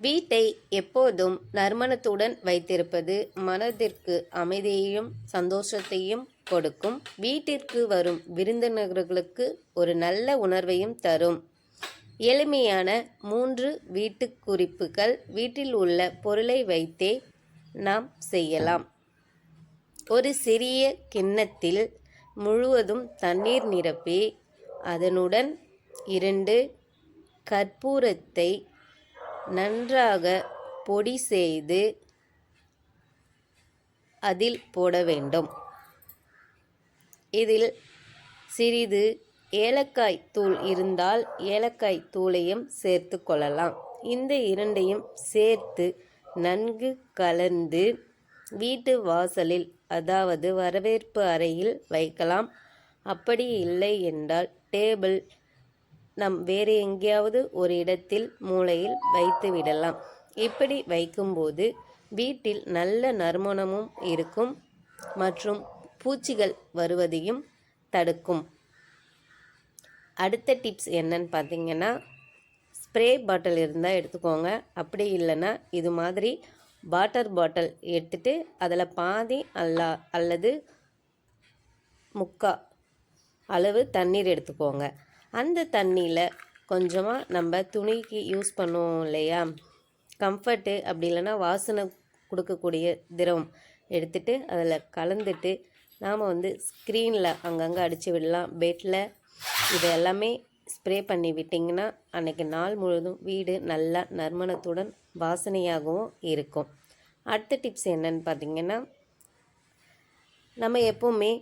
வீட்டை எப்போதும் நறுமணத்துடன் வைத்திருப்பது மனதிற்கு அமைதியையும் சந்தோஷத்தையும் கொடுக்கும். வீட்டிற்கு வரும் விருந்தினர்களுக்கு ஒரு நல்ல உணர்வையும் தரும். எளிமையான மூன்று வீட்டு குறிப்புகள் வீட்டில் உள்ள பொருளை வைத்தே நாம் செய்யலாம். ஒரு சிறிய கிண்ணத்தில் முழுவதும் தண்ணீர் நிரப்பி அதனுடன் இரண்டு கற்பூரத்தை நன்றாக பொடி செய்து அதில் போட வேண்டும். இதில் சிறிது ஏலக்காய் தூள் இருந்தால் ஏலக்காய் தூளையும் சேர்த்து கொள்ளலாம். இந்த இரண்டையும் சேர்த்து நன்கு கலந்து வீட்டு வாசலில் அதாவது வரவேற்பு அறையில் வைக்கலாம். அப்படி இல்லை என்றால் டேபிள் நம் வேறு எங்கேயாவது ஒரு இடத்தில் மூளையில் வைத்து விடலாம். இப்படி வைக்கும்போது வீட்டில் நல்ல நறுமணமும் இருக்கும் மற்றும் பூச்சிகள் வருவதையும் தடுக்கும். அடுத்த டிப்ஸ் என்னன்னு பார்த்தீங்கன்னா ஸ்ப்ரே பாட்டில் இருந்தால் எடுத்துக்கோங்க. அப்படி இல்லைன்னா இது மாதிரி வாட்டர் பாட்டில் எடுத்துட்டு அதில் பாதி அல்ல அல்லது முக்கா அளவு தண்ணீர் எடுத்துக்கோங்க. அந்த தண்ணியில் கொஞ்சமாக நம்ம துணிக்கு யூஸ் பண்ணுவோம் இல்லையா? கம்ஃபர்ட்டு அப்படி இல்லைன்னா வாசனை கொடுக்கக்கூடிய திரவம் எடுத்துட்டு அதில் கலந்துட்டு நாம் வந்து ஸ்க்ரீனில் அங்கங்கே அடித்து விடலாம். பெட்டில் இது எல்லாமே ஸ்ப்ரே பண்ணி விட்டிங்கன்னா அன்றைக்கி நாள் முழுவதும் வீடு நல்லா நறுமணத்துடன் வாசனையாகவும் இருக்கும். அடுத்த டிப்ஸ் என்னன்னு பார்த்தீங்கன்னா நம்ம எப்போவுமே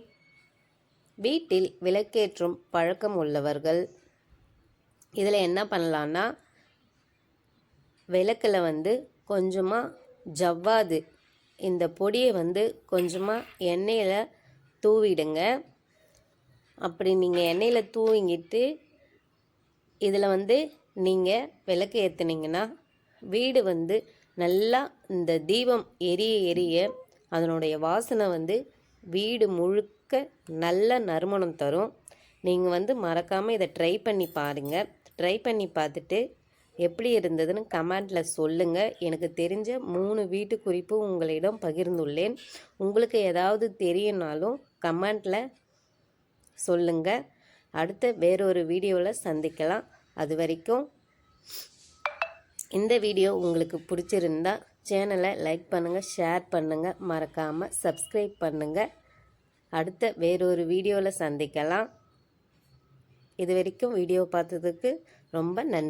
வீட்டில் விளக்கேற்றும் பழக்கம் உள்ளவர்கள். இதில் என்ன பண்ணலான்னா விளக்கில் வந்து கொஞ்சமாக ஜவ்வாது. இந்த பொடியை வந்து கொஞ்சமாக எண்ணெயில் தூவிடுங்க. அப்படி நீங்கள் எண்ணெயில் தூவிங்கிட்டு இதில் வந்து நீங்கள் விளக்கு ஏற்றுனீங்கன்னா வீடு வந்து நல்லா இந்த தீபம் எரிய எரிய அதனுடைய வாசனை வந்து வீடு முழுக்க நல்ல நறுமணம் தரும். நீங்கள் வந்து மறக்காமல் இதை ட்ரை பண்ணி பாருங்கள் ட்ரை பண்ணி பார்த்துட்டு எப்படி இருந்ததுன்னு கமெண்டில் சொல்லுங்கள் எனக்கு தெரிஞ்ச மூணு வீட்டு குறிப்பு உங்களிடம் பகிர்ந்துள்ளேன். உங்களுக்கு ஏதாவது தெரியும்னாலும் கமெண்டில் சொல்லுங்கள் அடுத்த வேறொரு வீடியோவில் சந்திக்கலாம். அது வரைக்கும் இந்த வீடியோ உங்களுக்கு பிடிச்சிருந்தா சேனலை லைக் பண்ணுங்கள் ஷேர் பண்ணுங்கள் மறக்காமல் சப்ஸ்கிரைப் பண்ணுங்கள் அடுத்த வேறொரு வீடியோவில் சந்திக்கலாம். இது வரைக்கும் வீடியோ பார்த்ததுக்கு ரொம்ப நன்றி.